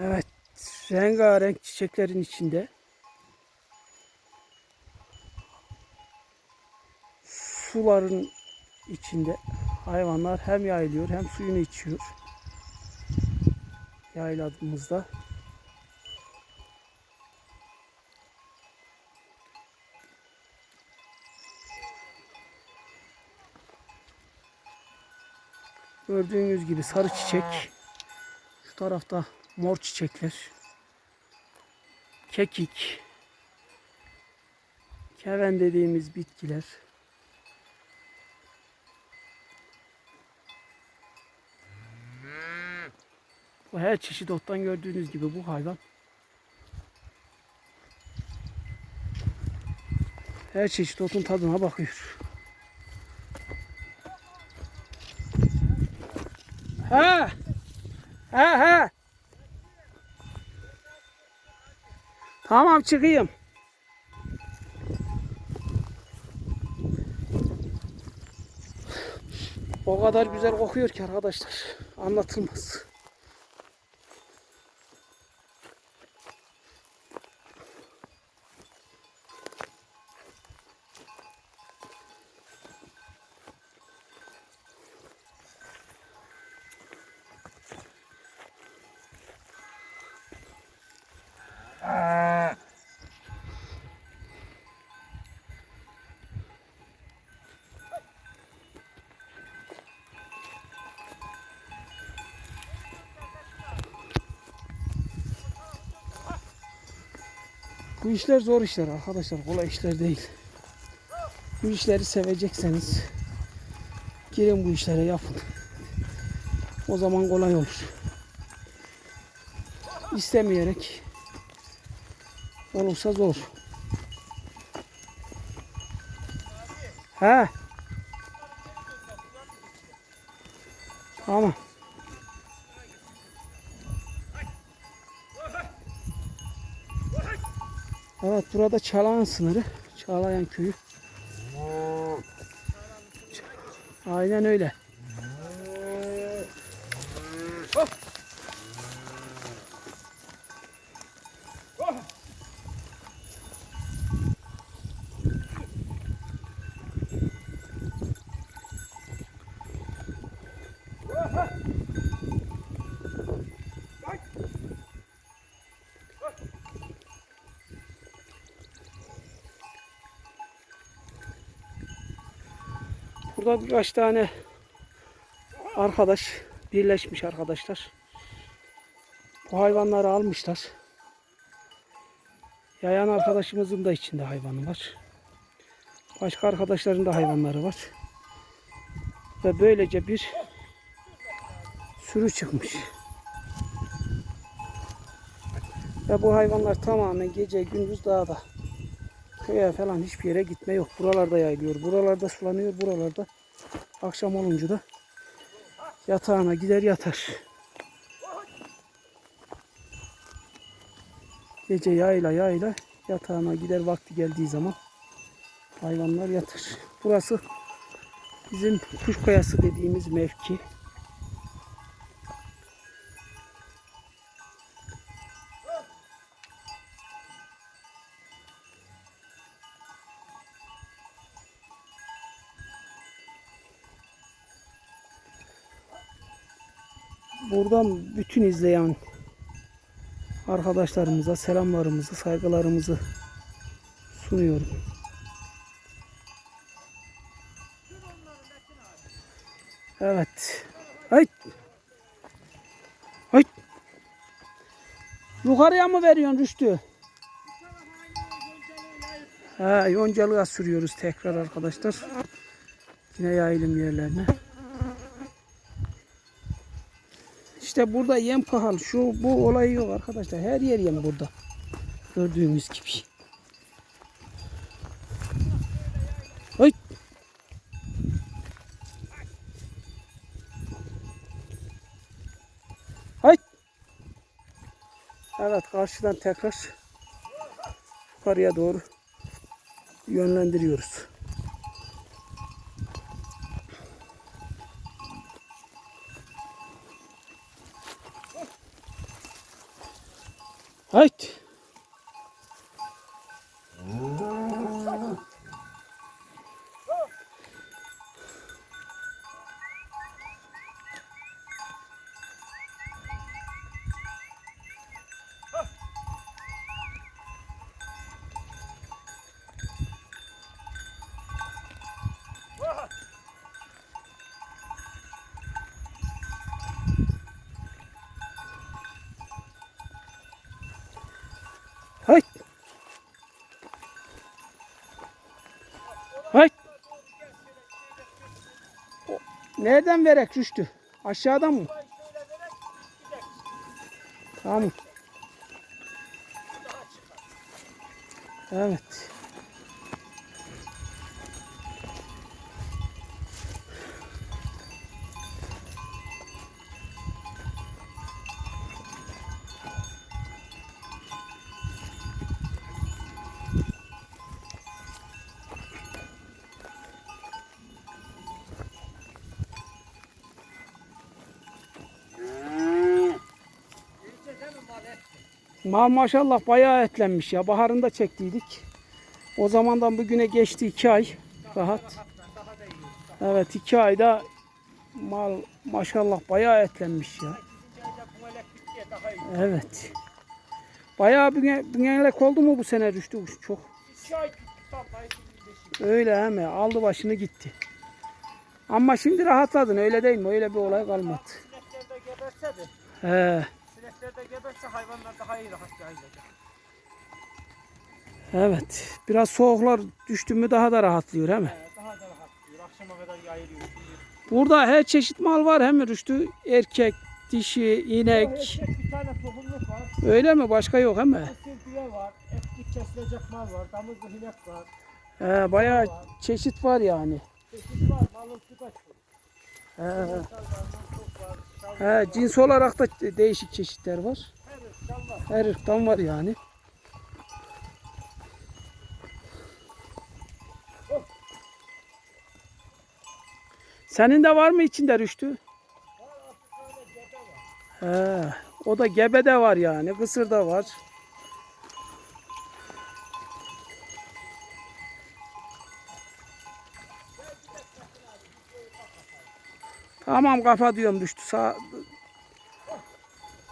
Evet, rengarenk çiçeklerin içinde suların içinde hayvanlar hem yayılıyor hem suyunu içiyor. Yayladığımızda. Gördüğünüz gibi sarı çiçek. Şu tarafta mor çiçekler. Kekik. Keven dediğimiz bitkiler. Bu her çeşit ottan gördüğünüz gibi bu hayvan her çeşit otun tadına bakıyor. Ha! Ha ha! Tamam çıkayım. O kadar güzel kokuyor ki arkadaşlar. Anlatılmaz. Bu işler zor işler arkadaşlar. Kolay işler değil. Bu işleri sevecekseniz girin bu işlere yapın. O zaman kolay olur. İstemeyerek olursa zor. He. Tamam. Evet burada Çağlayan sınırı. Çağlayan köyü. Aynen öyle. Burada birkaç tane arkadaş birleşmiş arkadaşlar. Bu hayvanları almışlar. Yayan arkadaşımızın da içinde hayvanı var. Başka arkadaşların da hayvanları var. Ve böylece bir sürü çıkmış. Ve bu hayvanlar tamamen gece gündüz dağda. Köye falan hiçbir yere gitme yok. Buralarda yayılıyor. Buralarda sulanıyor. Buralarda akşam olunca da yatağına gider yatar. Gece yayla yayla yatağına gider vakti geldiği zaman hayvanlar yatır. Burası bizim kuş kayası dediğimiz mevki. Buradan bütün izleyen arkadaşlarımıza selamlarımızı, saygılarımızı sunuyorum. Evet. Hayt. Hayt. Yukarıya mı veriyorsun Rüştü? Ha, yoncalığa sürüyoruz tekrar arkadaşlar. Yine yayılım yerlerine. İşte burada yem pahalı. Şu bu olayı yok arkadaşlar. Her yer yem burada. Gördüğümüz gibi. Oy. Hay. Evet karşıdan tekrar yukarıya doğru yönlendiriyoruz. Hayt. Nereden verek düştü? Aşağıdan mı? Tamam. Evet. Mal maşallah bayağı etlenmiş ya. Baharında çektiydik. O zamandan bugüne geçti iki ay. Rahat. Evet iki ayda mal maşallah bayağı etlenmiş ya. Evet. Bayağı bünyenlek oldu mu bu sene düştü çok. Öyle he mi? Aldı başını gitti. Ama şimdi rahatladın öyle değil mi? Öyle bir olay kalmadı. He. Sinekler de geberse hayvanlar daha iyi rahat yayılacak. Evet. Biraz soğuklar düştü mü daha da rahatlıyor he mi? Ee, daha da rahat diyor. Akşama kadar yayılıyor. Burada her çeşit mal var hem mi Rüştü? Erkek, dişi, inek. Erkek bir tane tohumluk var. Öyle mi? Başka yok he mi? Düve var. Etlik kesilecek mal var. Damızlı hinek var. He, bayağı çeşit var yani. Çeşit var. Malın da çok. He, var, mansuk var. He, cins olarak da değişik çeşitler var. Her ırktan var yani. Senin de var mı içinde Rüştü? He, o da gebe de var yani. Kısır da var. Tamam kafa diyorum düştü. Sağ...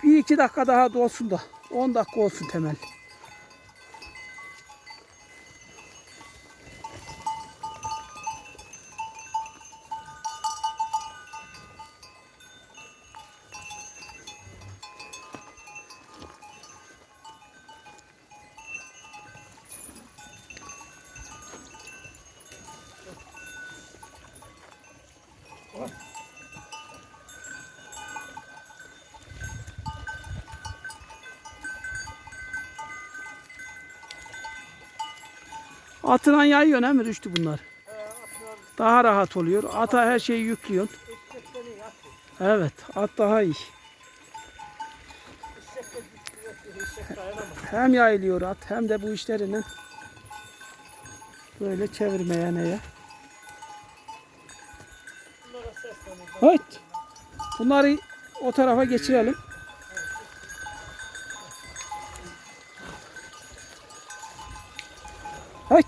Bir iki dakika daha dolsun da. 10 dakika olsun temel. Atına yayıyorsun he mi Rüştü bunlar? Daha rahat oluyor. Ata her şeyi yüklüyorsun. Evet at daha iyi. Hem yayılıyor at hem de bu işlerini böyle çevirmeye neye. Hayt. Bunları o tarafa geçirelim. Hayt.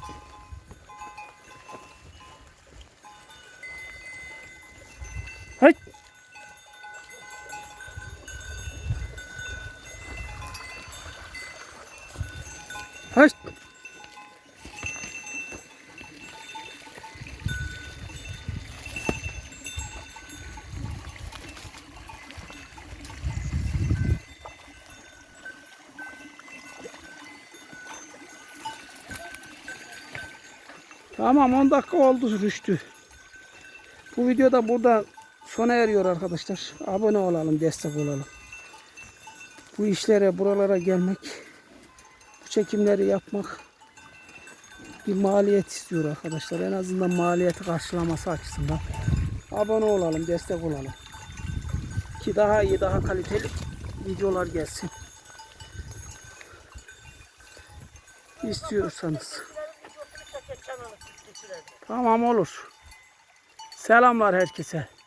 Hayt. Hayt. Tamam 10 dakika oldu Rüştü. Bu videoda burada sona eriyor arkadaşlar. Abone olalım, destek olalım. Bu işlere, buralara gelmek, çekimleri yapmak bir maliyet istiyor arkadaşlar. En azından maliyeti karşılaması açısından. Abone olalım, destek olalım. Ki daha iyi, daha kaliteli videolar gelsin. İstiyorsanız. Tamam olur. Selamlar herkese.